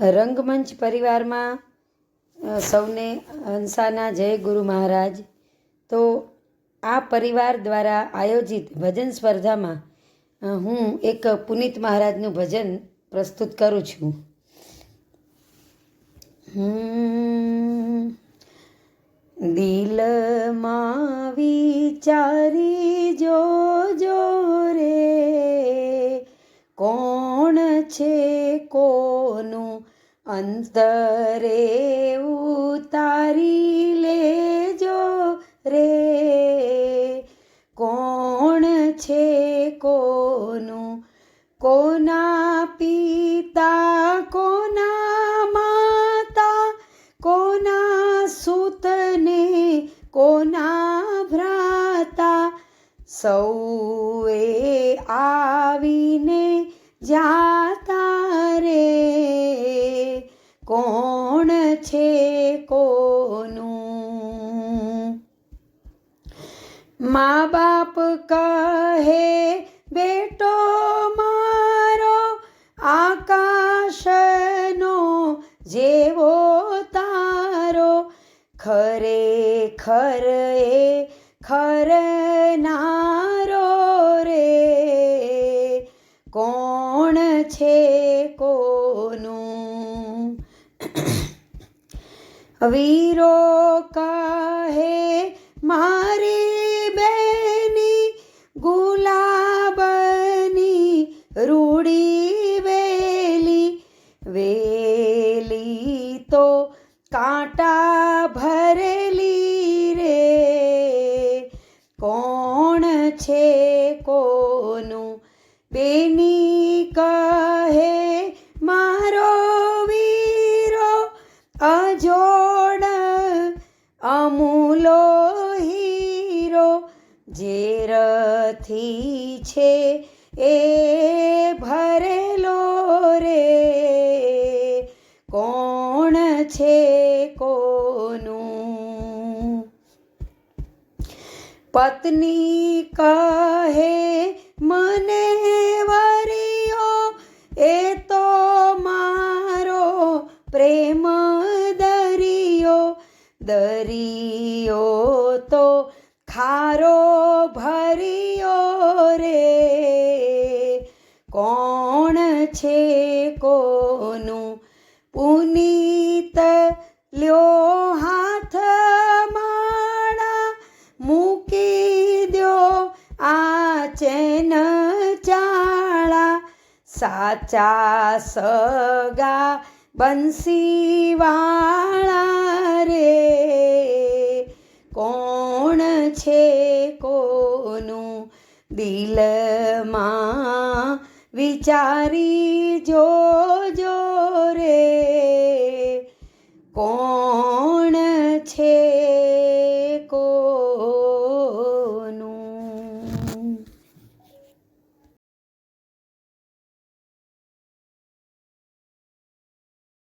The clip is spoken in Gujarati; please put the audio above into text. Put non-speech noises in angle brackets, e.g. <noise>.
રંગમંચ પરિવારમાં સૌને હંસાના જય ગુરુ મહારાજ તો આ પરિવાર દ્વારા આયોજિત ભજન સ્પર્ધામાં હું એક પુનિત મહારાજનું ભજન પ્રસ્તુત કરું છું. દિલમાં વિચારી જોજો રે કોણ છે કોનું અંતરે ઉતારી લેજો રે. કોણ છે કોનું? કોના પિતા? કોના માતા? કોના સૂતને? કોના ભ્રાતા? સૌએ આવીને જાતા મા બાપ કહે, બેટો મારો, આકાશનો જેવો તારો, ખરેખર એ ખરનારો રે. કોણ છે કોનું? <clears throat> વીરો કહે મારી વેલી તો કાંટા ભરેલી રે. કોણ છે કોનું બેની કહે, મારો વીરો અજોડ અમૂલો હીરો ઝેરથી છે એ પત્ની કહે, મને વરિયો, એ તો મારો પ્રેમ દરિયો. દરિયો તો ખારો ભરિયો રે. કોણ છે કોનું પુનીત લ્યો હાથ સાચા સગા બંસીવાળા રે. કોણ છે કોનું દિલમાં વિચારી જો